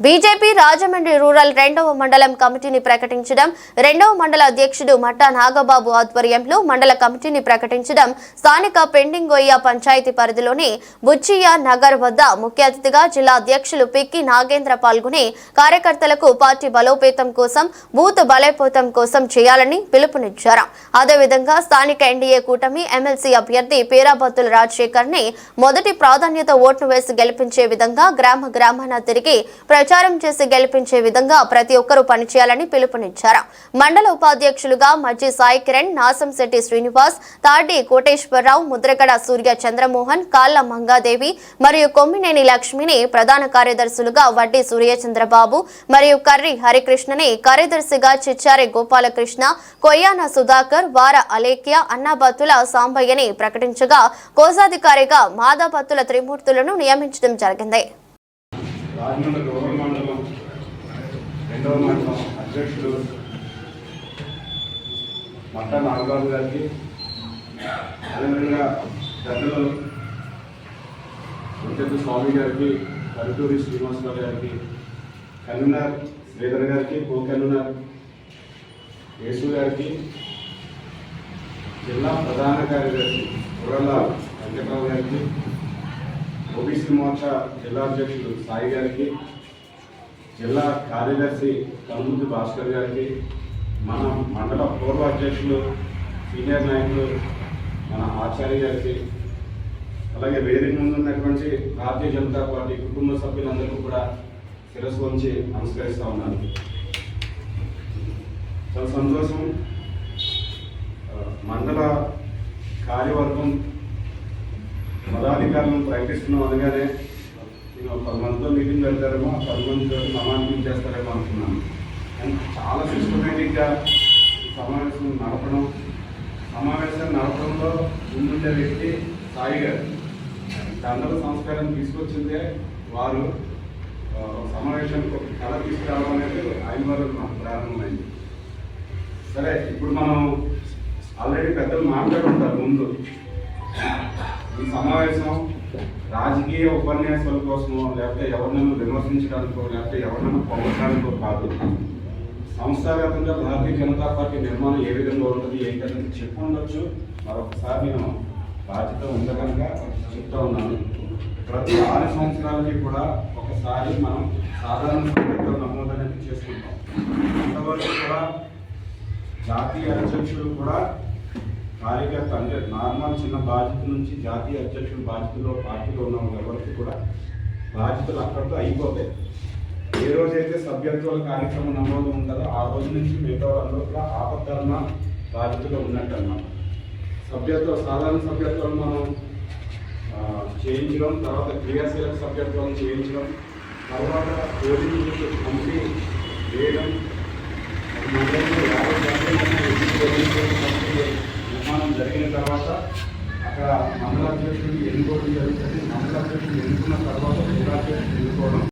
BJP Rajahmundry rural రెండవ మండలం కమిటీని ప్రకటించడం రెండవ మండల అధ్యక్షుడు మట్టా నాగబాబు ఆధ్వర్యంలో మండల కమిటీని ప్రకటించడం స్థానిక పెండింగోయ్య పంచాయతీ పరిధిలోని బుచ్చియ నగర్ వద్ద ముఖ్య అతిథిగా జిల్లా అధ్యక్షులు పిక్కి నాగేంద్ర పాల్గొని కార్యకర్తలకు పార్టీ బలోపేతం కోసం బూత్ బలోపేతం కోసం చేయాలని పిలుపునిచ్చారు. అదేవిధంగా స్థానిక ఎన్డీఏ కూటమి ఎమ్మెల్సీ అభ్యర్థి పేరాబత్తుల రాజశేఖర్ని మొదటి ప్రాధాన్యత ఓట్లు వేసి గెలిపించే విధంగా గ్రామ గ్రామాన తిరిగి ప్రచారం ప్రచారం చేసి గెలిపించే విధంగా ప్రతి ఒక్కరూ పనిచేయాలని పిలుపునిచ్చారు. మండల ఉపాధ్యక్షులుగా మజ్జి సాయి కిరణ్ నాసంశెట్టి శ్రీనివాస్ తాడి కోటేశ్వరరావు ముద్రగడ సూర్య చంద్రమోహన్ కాళ్ళ మంగాదేవి మరియు కొమ్మినేని లక్ష్మిని ప్రధాన కార్యదర్శులుగా వడ్డీ సూర్యచంద్రబాబు మరియు కర్రి హరికృష్ణని కార్యదర్శిగా చిచ్చారి గోపాలకృష్ణ కొయ్యాన సుధాకర్ వార అలేఖ్య అన్నాబత్తుల సాంబయ్యని ప్రకటించగా కోశాధికారిగా మాదాబత్తుల త్రిమూర్తులను నియమించడం జరిగింది. రాజమండ్రి గౌరవ మండలం రెండవ మండలం అధ్యక్షుడు మట్టా నాగబాబు గారికి అదేవిధంగా పెద్దలు వెంకట స్వామి గారికి కరుటూరి శ్రీనివాసరావు గారికి కన్వీనర్ శ్రీధర్ గారికి కో కన్వీనర్ యేసు గారికి జిల్లా ప్రధాన కార్యదర్శి కుర్రల వెంకటరావు గారికి ఓబీసీ మోర్చా జిల్లా అధ్యక్షుడు సాయి గారికి జిల్లా కార్యదర్శి కనుమూర్తి భాస్కర్ గారికి మన మండల పూర్వ అధ్యక్షులు సీనియర్ నాయకులు మన ఆచార్య గారికి అలాగే వేదిక ముందు ఉన్నటువంటి భారతీయ జనతా పార్టీ కుటుంబ సభ్యులందరికీ కూడా శిరస్సు వంచి నమస్కరిస్తూ ఉన్నాను. చాలా సంతోషం. మండల కార్యవర్గం పదాధికారులను ప్రకటిస్తున్నాం అనగానే నేను ఒక పది మందితో మీటింగ్ పెడతారేమో ఆ పది మందితో సమావేశం చేస్తారేమో అనుకున్నాను. అండ్ చాలా సిస్టమేటిక్గా సమావేశం నడపడం సమావేశం నడపడంలో ముందుండే వ్యక్తి సాయి గారు. దండల సంస్కారం తీసుకొచ్చిందే వారు. సమావేశానికి ఒక కళ తీసుకురావడం అనేది ఆయన వారు మాకు ప్రారంభమైంది. సరే ఇప్పుడు మనం ఆల్రెడీ పెద్దలు మాట్లాడుకుంటారు ముందు. ఈ సమావేశం రాజకీయ ఉపన్యాసాల కోసమో లేకపోతే ఎవరినైనా విమర్శించడానికో లేకపోతే ఎవరినైనా పొగడానికో కాదు. సంస్థాగతంగా భారతీయ జనతా పార్టీ నిర్మాణం ఏ విధంగా ఉంటుంది ఏంటనేది చెప్పి ఉండొచ్చు మరొకసారి నేను బాధ్యత ఉంది కనుక చెప్తా ఉన్నాను. ప్రతి ఆరు సంవత్సరాలకి కూడా ఒకసారి మనం సాధారణ సభ్యత్వ నమోదు అనేది చేసుకుంటాం. అంతవరకు కూడా జాతీయ అధ్యక్షులు కూడా కార్యకర్త అంటే నార్మల్ చిన్న బాధ్యత నుంచి జాతీయ అధ్యక్షుడు బాధ్యతలో పార్టీలో ఉన్న ఎవరికి కూడా బాధ్యతలు అక్కడితో అయిపోతాయి. ఏ రోజైతే సభ్యత్వాల కార్యక్రమం నమోదు ఉంటుందో ఆ రోజు నుంచి మిగతా వాళ్ళందరూ కూడా ఆపద్ధర్మ బాధ్యతలో ఉన్నట్టు అన్నమాట సభ్యత్వ సాధారణ సభ్యత్వం మనం చేయించడం తర్వాత క్రియాశీలక సభ్యత్వం చేయించడం తర్వాత పోలింగ్ కమిటీ వేయడం మండలంలో యాభై శాతం జరిగిన తర్వాత అక్కడ మండలాధ్యక్షుడు ఎన్నుకోవడం జరుగుతుంది. మండలాధ్యక్షుడు ఎన్నుకున్న తర్వాత జిల్లా అధ్యక్షుడిని ఎన్నుకోవడం